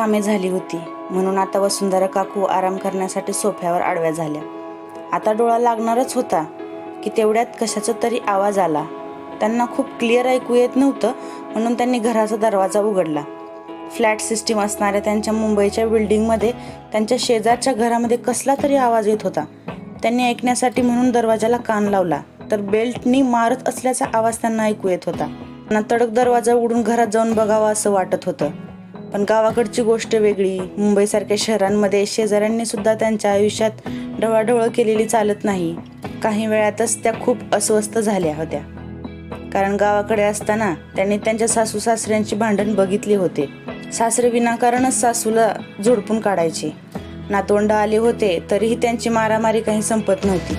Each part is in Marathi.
कामे झाली होती. म्हणून आता वसुंधरा काकू आराम करण्यासाठी सोफ्यावर आडव्या झाल्या. आता डोळा लागणारच होता की तेवढ्यात कशाचा तरी आवाज आला. त्यांना खूप क्लिअर ऐकू येत नव्हतं म्हणून त्यांनी घराचा दरवाजा उघडला. फ्लॅट सिस्टीम असणाऱ्या त्यांच्या मुंबईच्या बिल्डिंगमध्ये त्यांच्या शेजारच्या घरामध्ये कसला तरी आवाज येत होता. त्यांनी ऐकण्यासाठी म्हणून दरवाजाला कान लावला तर बेल्टनी मारत असल्याचा आवाज त्यांना ऐकू येत होता. त्यांना तडक दरवाजा उघडून घरात जाऊन बघावा असं वाटत होतं. पण गावाकडची गोष्ट वेगळी. मुंबईसारख्या शहरांमध्ये शेजाऱ्यांनी सुद्धा त्यांच्या आयुष्यात ढवळाढवळ केलेली चालत नाही. काही वेळातच त्या खूप अस्वस्थ झाल्या होत्या. कारण गावाकडे असताना त्यांनी त्यांच्या सासू सासऱ्यांची भांडण बघितली होते. सासरे विनाकारणच सासूला झोडपून काढायचे. नातोंड आले होते तरीही त्यांची मारामारी काही संपत नव्हती.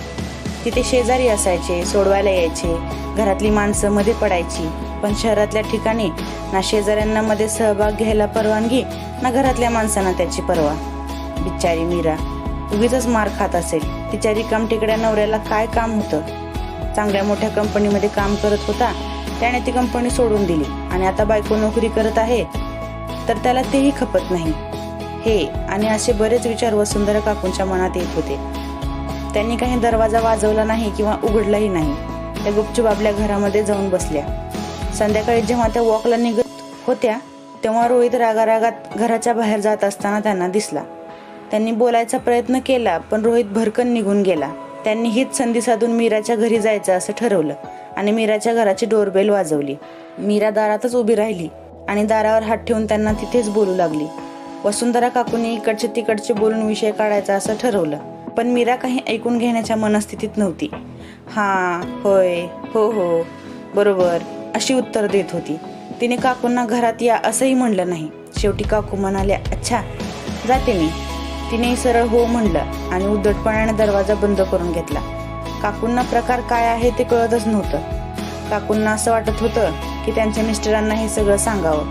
तिथे शेजारी असायचे सोडवायला यायचे घरातली माणसं मध्ये पडायची. पण शहरातल्या ठिकाणी ना शेजाऱ्यांना मध्ये सहभाग घ्यायला परवानगी ना घरातल्या माणसांना त्याची परवा. बिचारी मीरा उगीच मार खात असेल. तिच्या रिकाम टिकड्या नवऱ्याला काय काम होतं? चांगल्या मोठ्या कंपनीमध्ये काम करत होता. त्याने ती कंपनी सोडून दिली. आणि आता बायको नोकरी करत आहे. तर त्याला तेही खपत नाही. हे आणि असे बरेच विचार वसुंधरा काकूंच्या मनात येत होते. त्यांनी काही दरवाजा वाजवला नाही किंवा उघडलाही नाही. त्या गुपचूप आपल्या घरामध्ये जाऊन बसल्या. संध्याकाळी जेव्हा त्या वॉकला निघत होत्या तेव्हा रोहित रागारागात घराच्या बाहेर जात असताना त्यांना दिसला. त्यांनी बोलायचा प्रयत्न केला पण रोहित भरकन निघून गेला. त्यांनी हीच संधी साधून मीराच्या घरी जायचं असं ठरवलं आणि मीराच्या घराची डोरबेल वाजवली. मीरा दारातच उभी राहिली आणि दारावर हात ठेवून त्यांना तिथेच बोलू लागली. वसुंधरा काकूने इकडचे तिकडचे बोलून विषय काढायचा असं ठरवलं पण मीरा काही ऐकून घेण्याच्या मनस्थितीत नव्हती. हा होय हो हो बरोबर. अशी उत्तर देत होती. तिने काकूंना घरात या असंही म्हणलं नाही. शेवटी काकू म्हणाल्या अच्छा जाते मी. तिने सरळ हो म्हणलं आणि उद्धटपणाने दरवाजा बंद करून घेतला. काकूंना प्रकार काय आहे ते कळतच नव्हतं. काकूंना असं वाटत होतं की त्यांच्या मिस्टरांना हे सगळं सांगावं.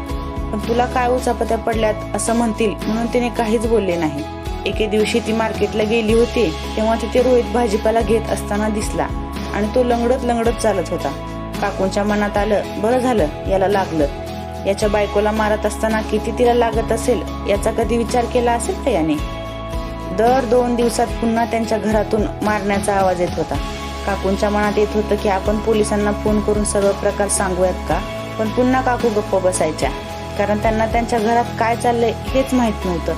पण तुला काय उचापत्या पडल्यात असं म्हणतील म्हणून तिने काहीच बोलले नाही. एके दिवशी ती मार्केटला गेली होती तेव्हा तिथे रोहित भाजीपाला घेत असताना दिसला आणि तो लंगडत लंगडत चालत होता. काकूंच्या मनात आलं बरं झालं याला लागलं. याच्या बायकोला मारत असताना किती तिला लागत असेल याचा कधी विचार केला असेल का याने? दर दोन दिवसात पुन्हा त्यांच्या घरातून मारण्याचा आवाज येत होता. काकूंच्या मनात येत होतं की आपण पोलिसांना फोन करून सर्व प्रकार सांगूयात का? पण पुन्हा काकू गप्प बसायच्या. कारण त्यांना त्यांच्या घरात काय चाललंय हेच माहीत नव्हतं.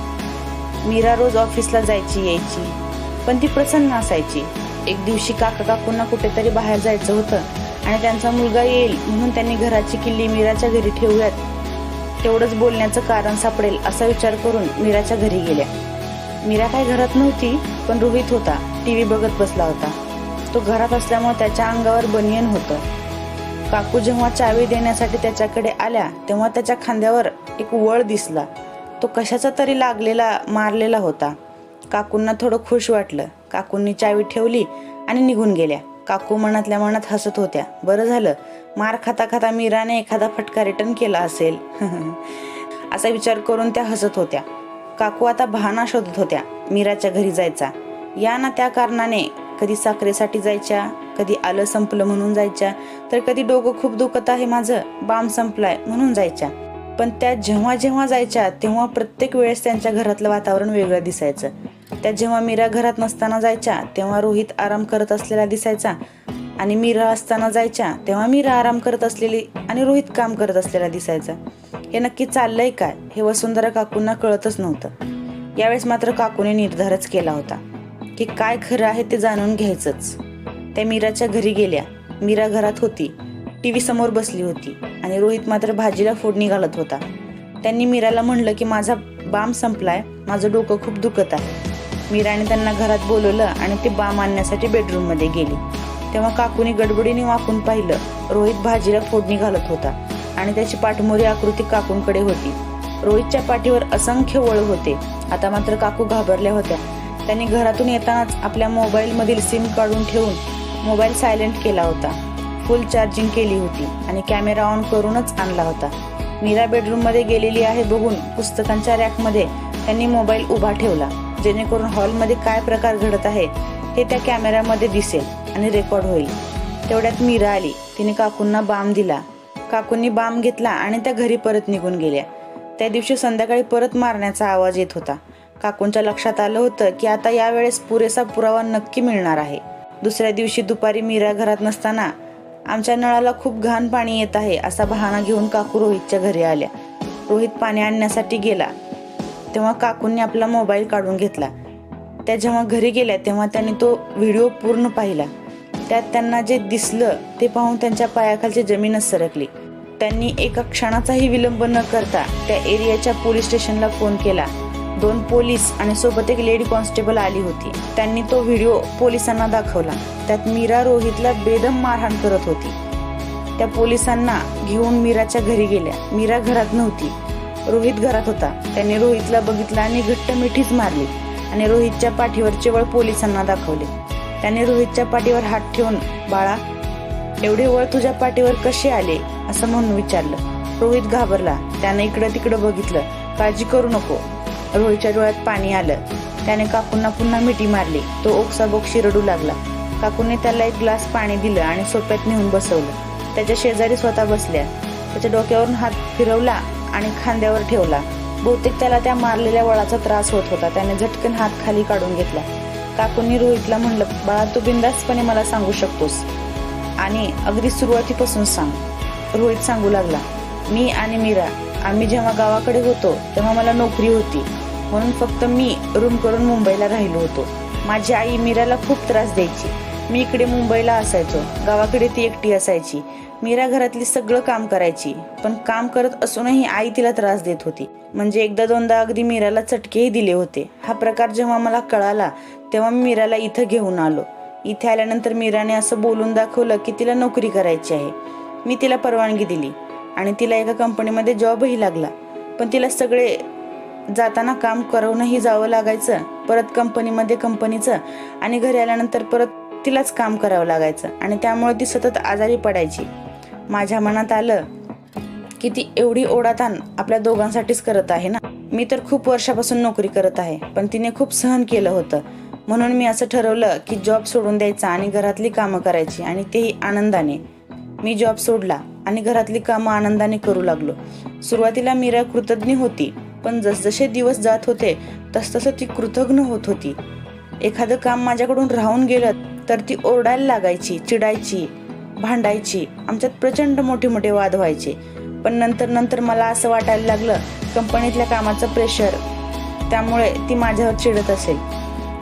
मीरा रोज ऑफिसला जायची यायची. पण ती प्रसन्न असायची. एक दिवशी काका काकूंना कुठेतरी बाहेर जायचं होतं. आणि त्यांचा मुलगा येईल म्हणून त्यांनी घराची किल्ली मीराच्या घरी ठेवूयात. तेवढंच बोलण्याचं कारण सापडेल असा विचार करून मीराच्या घरी गेल्या. मीरा काय घरात नव्हती पण रोहित होता. टी व्ही बघत बसला होता. तो घरात असल्यामुळे त्याच्या अंगावर बनियन होतं. काकू जेव्हा चावी देण्यासाठी त्याच्याकडे आल्या तेव्हा त्याच्या खांद्यावर एक वळ दिसला. तो कशाचा तरी लागलेला मारलेला होता. काकूंना थोडं खुश वाटलं. काकूंनी चावी ठेवली आणि निघून गेल्या. काकू मनातल्या मनात हसत होत्या. बरं झालं. मार खाता खाता मीराने एखादा फटका रिटर्न केला असेल. असा विचार करून त्या हसत होत्या. काकू आता बहाणा शोधत होत्या. मीराच्या घरी जायचा. या ना त्या कारणाने कधी साखरेसाठी जायच्या कधी आलं संपलं म्हणून जायच्या तर कधी डोकं खूप दुखत आहे माझं बाम संपलाय म्हणून जायच्या. पण त्या जेव्हा जेव्हा जायच्या तेव्हा प्रत्येक वेळेस त्यांच्या घरातलं वातावरण वेगळं दिसायचं. त्या जेव्हा मीरा घरात नसताना जायच्या तेव्हा रोहित आराम करत असलेला दिसायचा. आणि मीरा असताना जायच्या तेव्हा मीरा आराम करत असलेली आणि रोहित काम करत असलेला दिसायचा. हे नक्की चाललंय काय? हे वसुंधरा काकूंना कळतच नव्हतं. यावेळेस मात्र काकूने निर्धारच केला होता की काय खरं आहे ते जाणून घ्यायचंच. त्या मीराच्या घरी गेल्या. मीरा घरात होती. टी व्ही समोर बसली होती आणि रोहित मात्र भाजीला फोडणी घालत होता. त्यांनी मीराला म्हणलं की माझा बाम संपलाय. माझं डोकं खूप दुखत आहे. मीराने त्यांना घरात बोलवलं आणि ते बाम आणण्यासाठी बेडरूममध्ये गेली. तेव्हा काकूने गडबडीने वाकून पाहिलं रोहित भाजीला फोडणी घालत होता आणि त्याची पाठमोरी आकृती काकूंकडे होती. रोहितच्या पाठीवर असंख्य वळ होते. आता मात्र काकू घाबरल्या होत्या. त्यांनी घरातून येतानाच आपल्या मोबाईलमधील सिम काढून ठेवून मोबाईल सायलेंट केला होता. फुल चार्जिंग केली होती आणि कॅमेरा ऑन करूनच आणला होता. मीरा बेडरूममध्ये गेलेली आहे बघून पुस्तकांच्या रॅकमध्ये त्यांनी मोबाईल उभा ठेवला. जेणेकरून हॉलमध्ये काय प्रकार घडत आहे हे त्या कॅमेऱ्यामध्ये दिसेल आणि रेकॉर्ड होईल. तेवढ्यात मीरा आली. तिने काकूंना बाम दिला. काकूंनी बाम घेतला आणि त्या घरी परत निघून गेल्या. त्या दिवशी संध्याकाळी परत मारण्याचा आवाज येत होता. काकूंच्या लक्षात आलं होतं की आता यावेळेस पुरेसा पुरावा नक्की मिळणार आहे. दुसऱ्या दिवशी दुपारी मीरा घरात नसताना आमच्या नळाला खूप घाण पाणी येत आहे असा बहाणा घेऊन काकू रोहितच्या घरी आल्या. रोहित पाणी आणण्यासाठी गेला. तेव्हा काकूंनी आपला मोबाईल काढून घेतला. त्या जेव्हा घरी गेल्या तेव्हा त्यांनी तो व्हिडिओ पूर्ण पाहिला. त्यात त्यांना जे दिसलं ते पाहून त्यांच्या पायाखालची जमीनच सरकली. त्यांनी एका क्षणाचाही विलंब न करता त्या एरियाच्या पोलीस स्टेशनला फोन केला. दोन पोलीस आणि सोबत एक लेडी कॉन्स्टेबल आली होती. त्यांनी तो व्हिडिओ पोलिसांना दाखवला. त्यात मीरा रोहितला बेदम मारहाण करत होती. त्या पोलिसांना घेऊन मीराच्या घरी गेल्या. मीरा घरात नव्हती. रोहित घरात होता. त्यांनी रोहितला बघितलं आणि घट्ट मिठीच मारली आणि रोहितच्या पाठीवरचे वळ पोलिसांना दाखवले. त्याने रोहितच्या पाठीवर हात ठेवून बाळा एवढे वळ तुझ्या पाठीवर कसे आले? असं म्हणून विचारलं. रोहित घाबरला. त्याने इकडं तिकडं बघितलं. काळजी करू नको. रोहितच्या डोळ्यात पाणी आलं. त्याने काकूंना पुन्हा मिठी मारली. तो ओक्साबोक्षी रडू लागला. काकूने त्याला एक ग्लास पाणी दिलं आणि सोप्यात नेऊन बसवलं. त्याच्या शेजारी स्वतः बसल्या. त्याच्या डोक्यावरून हात फिरवला आणि खांद्यावर ठेवला. बहुतेक त्याला त्या मारलेल्या वळाचा त्रास होत होता. त्याने झटकन हात खाली काढून घेतला. काकूंनी रोहितला म्हणलं बाळा तू बिंदास्तपणे मला सांगू शकतोस. आणि अगदी सुरुवातीपासून सांग. रोहित सांगू लागला मी आणि मीरा आम्ही जेव्हा गावाकडे होतो तेव्हा मला नोकरी होती. म्हणून फक्त मी रूम करून मुंबईला राहिलो होतो. माझी आई मीराला खूप त्रास द्यायची. मी इकडे मुंबईला असायचो. गावाकडे ती एकटी असायची. मीरा घरातली सगळं काम करायची पण काम करत असूनही आई तिला त्रास देत होती. म्हणजे एकदा दोनदा अगदी मीराला चटकेही दिले होते. हा प्रकार जेव्हा मला कळाला तेव्हा मी मीराला इथं घेऊन आलो. इथे आल्यानंतर मीराने असं बोलून दाखवलं की तिला नोकरी करायची आहे. मी तिला परवानगी दिली आणि तिला एका कंपनीमध्ये जॉबही लागला. पण तिला सगळे जाताना काम करूनही जावं लागायचं परत कंपनीमध्ये कंपनीचं आणि घरी आल्यानंतर परत तिलाच काम करावं लागायचं आणि त्यामुळे ती सतत आजारी पडायची. माझ्या मनात आलं की ती एवढी ओढाताण आपल्या दोघांसाठीच करत आहे ना? मी तर खूप वर्षापासून नोकरी करत आहे पण तिने खूप सहन केलं होतं. म्हणून मी असं ठरवलं की जॉब सोडून द्यायचा आणि घरातली कामं करायची आणि तेही आनंदाने. मी जॉब सोडला आणि घरातली कामं आनंदाने करू लागलो. सुरुवातीला मीरा कृतज्ञ होती पण जसजसे दिवस जात होते तसतसं ती कृतज्ञ होत होती. एखादं काम माझ्याकडून राहून गेलं तर ती ओरडायला लागायची चिडायची. भांडायची. आमच्यात प्रचंड मोठे मोठे वाद व्हायचे. पण नंतर नंतर मला असं वाटायला लागलं कंपनीतल्या कामाचं प्रेशर त्यामुळे ती माझ्यावर चिडत असेल.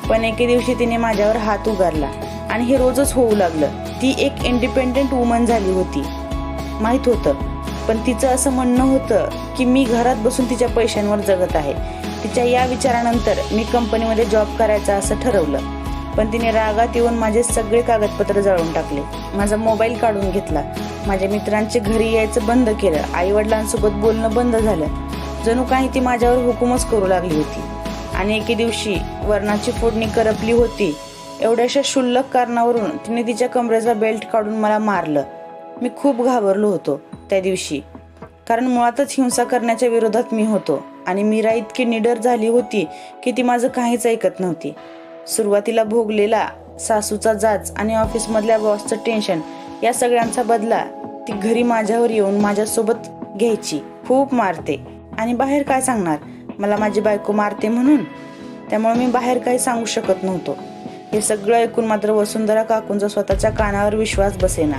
पण एके दिवशी तिने माझ्यावर हात उगारला आणि हे रोजच होऊ लागलं. ती एक इंडिपेंडेंट वुमन झाली होती. माहीत होतं. पण तिचं असं म्हणणं होतं की मी घरात बसून तिच्या पैशांवर जगत आहे. तिच्या या विचारानंतर मी कंपनीमध्ये जॉब करायचा असं ठरवलं. पण तिने रागात येऊन माझे सगळे कागदपत्र जाळून टाकले. माझा मोबाईल काढून घेतला. माझ्या मित्रांचे घरी यायचं बंद केलं. आई वडिलांसोबत बोलणं बंद झालं. जणू काही ती माझ्यावर हुकूमच करू लागली होती. आणि एके दिवशी वरणाची फोडणी करपली होती. एवढ्याशा क्षुल्लक कारणावरून तिने तिच्या कमरेचा बेल्ट काढून मला मारलं. मी खूप घाबरलो होतो त्या दिवशी. कारण मुळातच हिंसा करण्याच्या विरोधात मी होतो. आणि मीरा इतकी निडर झाली होती की ती माझं काहीच ऐकत नव्हती. सुरुवातीला भोगलेला सासूचा जाच आणि ऑफिसमधल्या बॉसचं टेन्शन या सगळ्यांचा बदला ती घरी माझ्यावर येऊन माझ्यासोबत घ्यायची. खूप मारते. आणि बाहेर काय सांगणार? मला माझी बायको मारते म्हणून? त्यामुळे मी बाहेर काही सांगू शकत नव्हतो. हे सगळं ऐकून मात्र वसुंधरा काकूंचा स्वतःच्या कानावर विश्वास बसेना.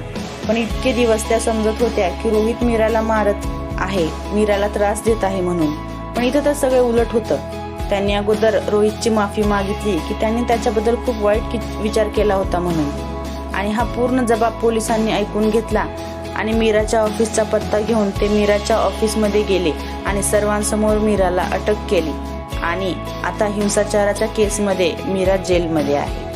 पण इतके दिवस त्या समजत होत्या की रोहित मीराला मारत आहे मीराला त्रास देत आहे म्हणून. पण इथं तर सगळं उलट होतं. त्यांनी अगोदर रोहितची माफी मागितली की त्यांनी त्याच्याबद्दल खूप वाईट कि- विचार केला होता म्हणून. आणि हा पूर्ण जबाब पोलिसांनी ऐकून घेतला आणि मीराच्या ऑफिसचा पत्ता घेऊन ते मीराच्या ऑफिसमध्ये गेले आणि सर्वांसमोर मीराला अटक केली. आणि आता हिंसाचाराच्या केसमध्ये मीरा जेलमध्ये आहे.